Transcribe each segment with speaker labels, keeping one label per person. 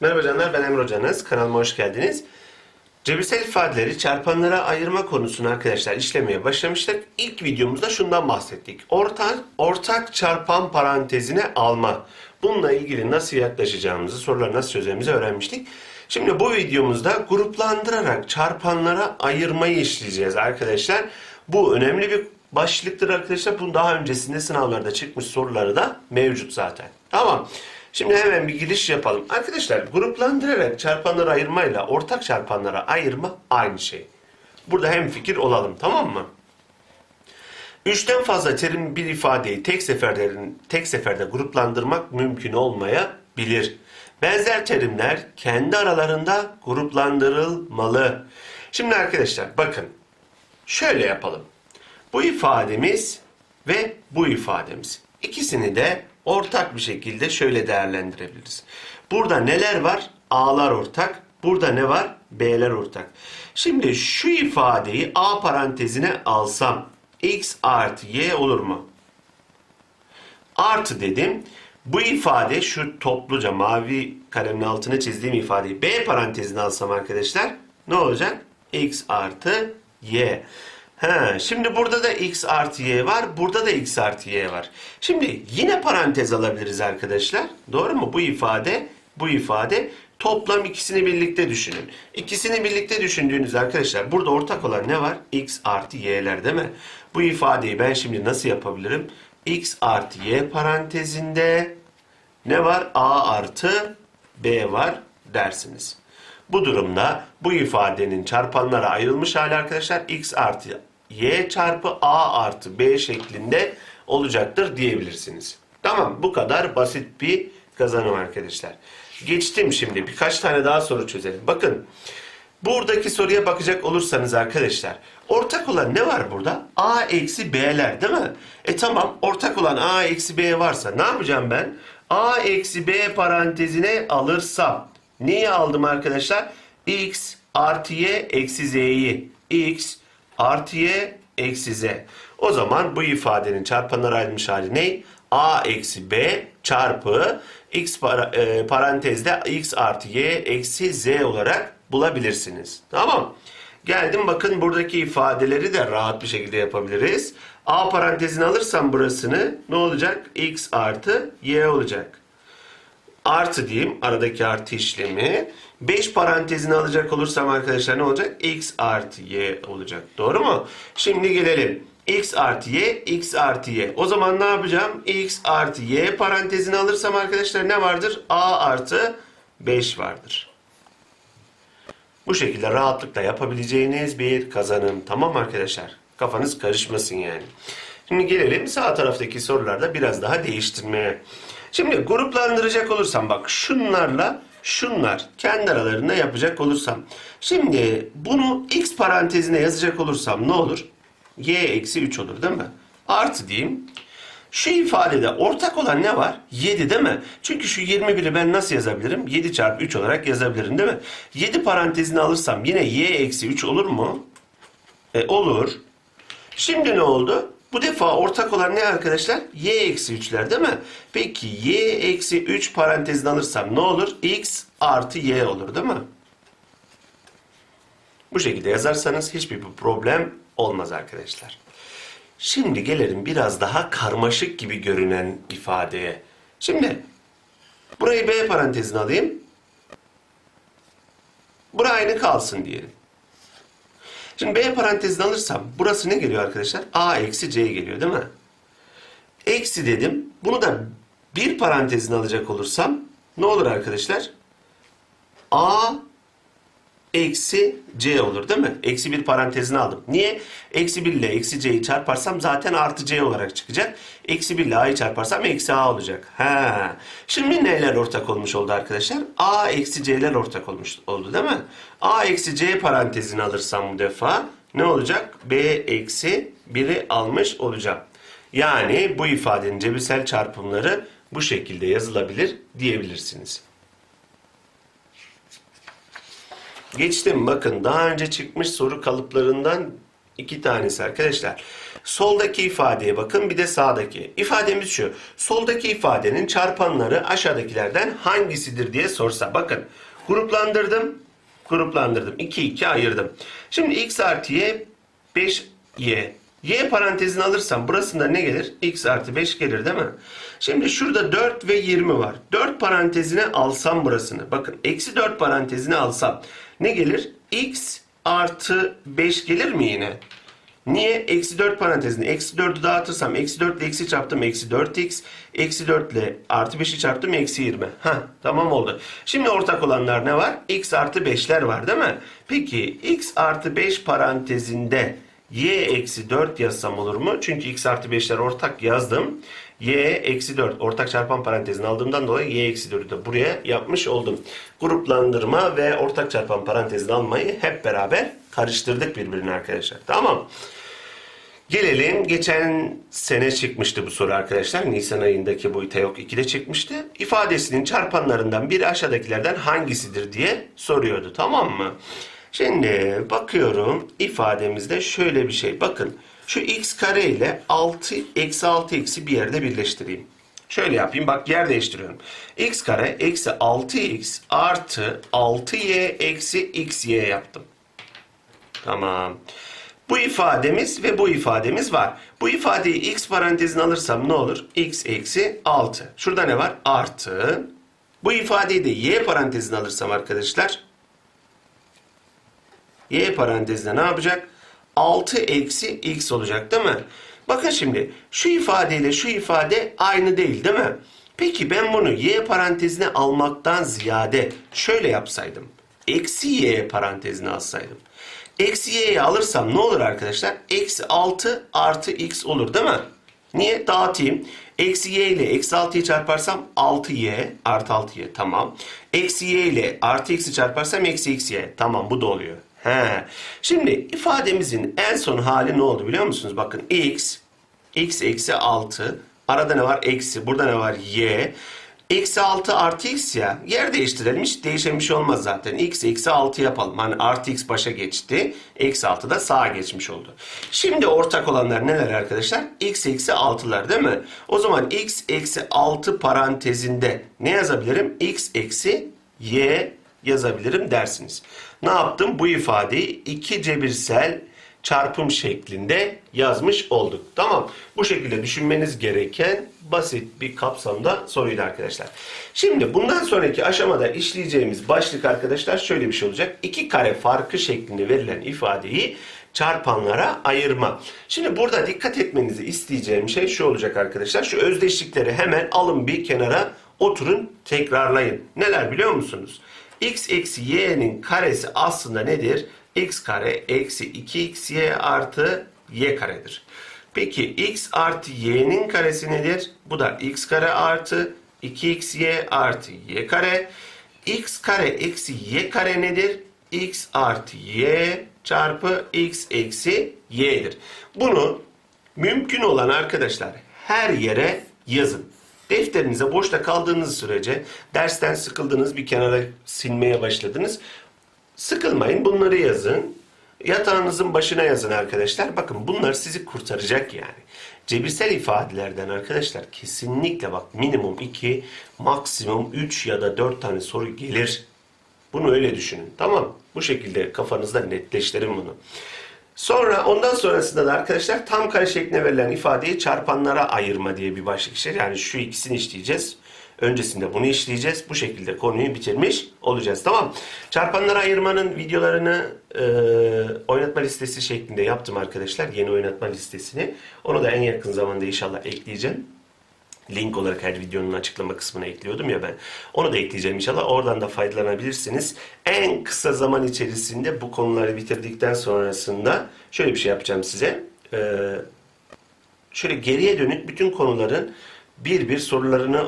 Speaker 1: Merhaba canlar ben Emre Hocanız. Kanalıma hoş geldiniz. Cebirsel ifadeleri çarpanlara ayırma konusunu arkadaşlar işlemeye başlamıştık. İlk videomuzda şundan bahsettik. Ortak, ortak çarpan parantezine alma. Bununla ilgili nasıl yaklaşacağımızı, soruları nasıl çözeceğimizi öğrenmiştik. Şimdi bu videomuzda gruplandırarak çarpanlara ayırmayı işleyeceğiz arkadaşlar. Bu önemli bir başlıktır arkadaşlar. Bunun daha öncesinde sınavlarda çıkmış soruları da mevcut zaten. Tamam. Şimdi hemen bir giriş yapalım. Arkadaşlar gruplandırarak çarpanları ayırmayla ortak çarpanlara ayırma aynı şey. Burada hem fikir olalım tamam mı? Üçten fazla terim bir ifadeyi tek seferde, tek seferde gruplandırmak mümkün olmayabilir. Benzer terimler kendi aralarında gruplandırılmalı. Şimdi arkadaşlar bakın şöyle yapalım. Bu ifademiz ve bu ifademiz. İkisini de ortak bir şekilde şöyle değerlendirebiliriz. Burada neler var? A'lar ortak. Burada ne var? B'ler ortak. Şimdi şu ifadeyi A parantezine alsam x artı y olur mu? Artı dedim. Bu ifade şu topluca mavi kalemin altına çizdiğim ifadeyi B parantezine alsam arkadaşlar ne olacak? x artı y. He, şimdi burada da x artı y var. Burada da x artı y var. Şimdi yine parantez alabiliriz arkadaşlar. Doğru mu? Bu ifade, bu ifade toplam ikisini birlikte düşünün. İkisini birlikte düşündüğünüz arkadaşlar burada ortak olan ne var? x artı y'ler değil mi? Bu ifadeyi ben şimdi nasıl yapabilirim? x artı y parantezinde ne var? a artı b var dersiniz. Bu durumda bu ifadenin çarpanlara ayrılmış hali arkadaşlar x artı y çarpı a artı b şeklinde olacaktır diyebilirsiniz. Tamam bu kadar basit bir kazanım arkadaşlar. Geçtim şimdi birkaç tane daha soru çözelim. Bakın buradaki soruya bakacak olursanız arkadaşlar ortak olan ne var burada? a eksi b'ler değil mi? E tamam ortak olan a eksi b varsa ne yapacağım ben? a eksi b parantezine alırsam neyi aldım arkadaşlar? x artı y eksi z'yi x artı y eksi z. O zaman bu ifadenin çarpanlara ayrılmış hali ne? a eksi b çarpı x para, e, parantezde x artı y eksi z olarak bulabilirsiniz. Tamam. Geldim bakın buradaki ifadeleri de rahat bir şekilde yapabiliriz. a parantezini alırsam burasını ne olacak? x artı y olacak artı diyeyim aradaki artı işlemi. 5 parantezini alacak olursam arkadaşlar ne olacak? x artı y olacak. Doğru mu? Şimdi gelelim. x artı y, x artı y. O zaman ne yapacağım? x artı y parantezini alırsam arkadaşlar ne vardır? a artı 5 vardır. Bu şekilde rahatlıkla yapabileceğiniz bir kazanım. Tamam arkadaşlar? Kafanız karışmasın yani. Şimdi gelelim sağ taraftaki sorularda biraz daha değiştirmeye. Şimdi gruplandıracak olursam bak şunlarla şunlar kendi aralarında yapacak olursam. Şimdi bunu x parantezine yazacak olursam ne olur? y eksi 3 olur değil mi? Artı diyeyim. Şu ifadede ortak olan ne var? 7 değil mi? Çünkü şu 21'i ben nasıl yazabilirim? 7 çarpı 3 olarak yazabilirim değil mi? 7 parantezini alırsam yine y eksi 3 olur mu? E, olur. Şimdi ne oldu? Bu defa ortak olan ne arkadaşlar? y eksi 3'ler değil mi? Peki y eksi 3 parantezini alırsam ne olur? x artı y olur değil mi? Bu şekilde yazarsanız hiçbir problem olmaz arkadaşlar. Şimdi gelelim biraz daha karmaşık gibi görünen ifadeye. Şimdi burayı b parantezine alayım. Burası aynı kalsın diyelim. Şimdi B parantezini alırsam burası ne geliyor arkadaşlar? A eksi C geliyor değil mi? Eksi dedim. Bunu da bir parantezine alacak olursam ne olur arkadaşlar? A eksi C olur değil mi? Eksi bir parantezine aldım. Niye? Eksi 1 ile eksi C'yi çarparsam zaten artı C olarak çıkacak. Eksi 1 ile A'yı çarparsam eksi A olacak. Ha. Şimdi neler ortak olmuş oldu arkadaşlar? A eksi C'ler ortak olmuş oldu değil mi? A eksi C parantezini alırsam bu defa ne olacak? B eksi 1'i almış olacağım. Yani bu ifadenin cebirsel çarpımları bu şekilde yazılabilir diyebilirsiniz. Geçtim bakın daha önce çıkmış soru kalıplarından İki tanesi arkadaşlar. Soldaki ifadeye bakın bir de sağdaki. İfademiz şu. Soldaki ifadenin çarpanları aşağıdakilerden hangisidir diye sorsa. Bakın gruplandırdım. Gruplandırdım. 2 2 ayırdım. Şimdi x artı y 5y. Y parantezini alırsam burasında ne gelir? x artı 5 gelir değil mi? Şimdi şurada 4 ve 20 var. 4 parantezine alsam burasını. Bakın eksi 4 parantezine alsam ne gelir? x artı 5 gelir mi yine? Niye? Eksi 4 parantezini eksi 4'ü dağıtırsam eksi 4 ile eksi çarptım eksi 4x. Eksi 4 ile artı 5'i çarptım eksi 20. Heh, tamam oldu. Şimdi ortak olanlar ne var? x artı 5'ler var değil mi? Peki x artı 5 parantezinde y eksi 4 yazsam olur mu? Çünkü x artı 5'ler ortak yazdım. y eksi 4 ortak çarpan parantezini aldığımdan dolayı y eksi 4'ü de buraya yapmış oldum. Gruplandırma ve ortak çarpan parantezini almayı hep beraber karıştırdık birbirine arkadaşlar. Tamam. Gelelim geçen sene çıkmıştı bu soru arkadaşlar. Nisan ayındaki bu TEOK 2'de çıkmıştı. İfadesinin çarpanlarından biri aşağıdakilerden hangisidir diye soruyordu. Tamam mı? Şimdi bakıyorum ifademizde şöyle bir şey. Bakın şu x kare ile 6 eksi 6 eksi bir yerde birleştireyim. Şöyle yapayım bak yer değiştiriyorum. x kare eksi 6x artı 6y eksi xy yaptım. Tamam. Bu ifademiz ve bu ifademiz var. Bu ifadeyi x parantezine alırsam ne olur? x eksi 6. Şurada ne var? Artı. Bu ifadeyi de y parantezine alırsam arkadaşlar y parantezine ne yapacak? 6 eksi x olacak değil mi? Bakın şimdi şu ifadeyle şu ifade aynı değil değil mi? Peki ben bunu y parantezine almaktan ziyade şöyle yapsaydım. Eksi y parantezine alsaydım. Eksi y'yi alırsam ne olur arkadaşlar? Eksi 6 artı x olur değil mi? Niye? Dağıtayım. Eksi y ile eksi 6'yı çarparsam 6y artı 6y tamam. Eksi y ile artı x'i çarparsam eksi xy tamam bu da oluyor. He. Şimdi ifademizin en son hali ne oldu biliyor musunuz? Bakın x, x eksi 6. Arada ne var? Eksi. Burada ne var? y. Eksi 6 artı x ya. Yer değiştirelim. Hiç değişen bir şey olmaz zaten. x eksi 6 yapalım. Hani artı x başa geçti. Eksi 6 da sağa geçmiş oldu. Şimdi ortak olanlar neler arkadaşlar? x eksi 6'lar değil mi? O zaman x eksi 6 parantezinde ne yazabilirim? x eksi y yazabilirim dersiniz. Ne yaptım? Bu ifadeyi iki cebirsel çarpım şeklinde yazmış olduk. Tamam. Bu şekilde düşünmeniz gereken basit bir kapsamda soruydu arkadaşlar. Şimdi bundan sonraki aşamada işleyeceğimiz başlık arkadaşlar şöyle bir şey olacak. İki kare farkı şeklinde verilen ifadeyi çarpanlara ayırma. Şimdi burada dikkat etmenizi isteyeceğim şey şu olacak arkadaşlar. Şu özdeşlikleri hemen alın bir kenara oturun tekrarlayın. Neler biliyor musunuz? X eksi y'nin karesi aslında nedir? x kare eksi 2xy artı y karedir. Peki x artı y'nin karesi nedir? Bu da x kare artı 2xy artı y kare. x kare eksi y kare nedir? x artı y çarpı x eksi y'dir. Bunu mümkün olan arkadaşlar her yere yazın. Defterinize boşta kaldığınız sürece dersten sıkıldınız bir kenara silmeye başladınız. Sıkılmayın bunları yazın. Yatağınızın başına yazın arkadaşlar. Bakın bunlar sizi kurtaracak yani. Cebirsel ifadelerden arkadaşlar kesinlikle bak minimum 2, maksimum 3 ya da 4 tane soru gelir. Bunu öyle düşünün. Tamam. Bu şekilde kafanızda netleştirin bunu. Sonra ondan sonrasında da arkadaşlar tam kare şeklinde verilen ifadeyi çarpanlara ayırma diye bir başlık işler. Yani şu ikisini işleyeceğiz. Öncesinde bunu işleyeceğiz. Bu şekilde konuyu bitirmiş olacağız. Tamam. Çarpanlara ayırmanın videolarını e, oynatma listesi şeklinde yaptım arkadaşlar. Yeni oynatma listesini. Onu da en yakın zamanda inşallah ekleyeceğim. Link olarak her videonun açıklama kısmına ekliyordum ya ben. Onu da ekleyeceğim inşallah. Oradan da faydalanabilirsiniz. En kısa zaman içerisinde bu konuları bitirdikten sonrasında şöyle bir şey yapacağım size. Ee, şöyle geriye dönük bütün konuların bir bir sorularını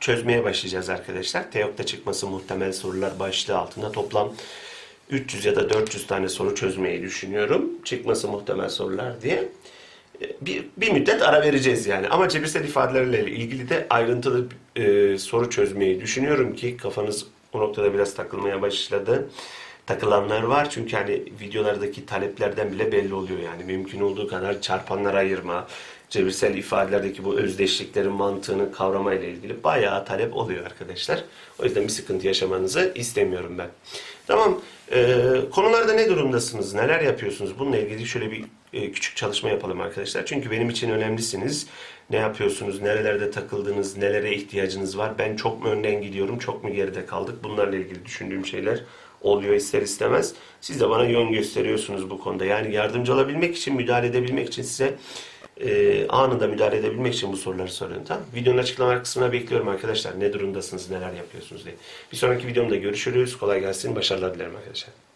Speaker 1: çözmeye başlayacağız arkadaşlar. TEOK'ta çıkması muhtemel sorular başlığı altında toplam 300 ya da 400 tane soru çözmeyi düşünüyorum. Çıkması muhtemel sorular diye bir, bir müddet ara vereceğiz yani. Ama cebirsel ifadelerle ilgili de ayrıntılı e, soru çözmeyi düşünüyorum ki kafanız o noktada biraz takılmaya başladı. takılanlar var. Çünkü hani videolardaki taleplerden bile belli oluyor yani. Mümkün olduğu kadar çarpanlar ayırma, cebirsel ifadelerdeki bu özdeşliklerin mantığını kavrama ile ilgili bayağı talep oluyor arkadaşlar. O yüzden bir sıkıntı yaşamanızı istemiyorum ben. Tamam. Ee, konularda ne durumdasınız? Neler yapıyorsunuz? Bununla ilgili şöyle bir e, küçük çalışma yapalım arkadaşlar. Çünkü benim için önemlisiniz. Ne yapıyorsunuz? Nerelerde takıldınız? Nelere ihtiyacınız var? Ben çok mu önden gidiyorum? Çok mu geride kaldık? Bunlarla ilgili düşündüğüm şeyler oluyor ister istemez. Siz de bana yön gösteriyorsunuz bu konuda. Yani yardımcı olabilmek için, müdahale edebilmek için size e, anında müdahale edebilmek için bu soruları soruyorum. Tamam Videonun açıklama kısmına bekliyorum arkadaşlar. Ne durumdasınız, neler yapıyorsunuz diye. Bir sonraki videomda görüşürüz. Kolay gelsin. Başarılar dilerim arkadaşlar.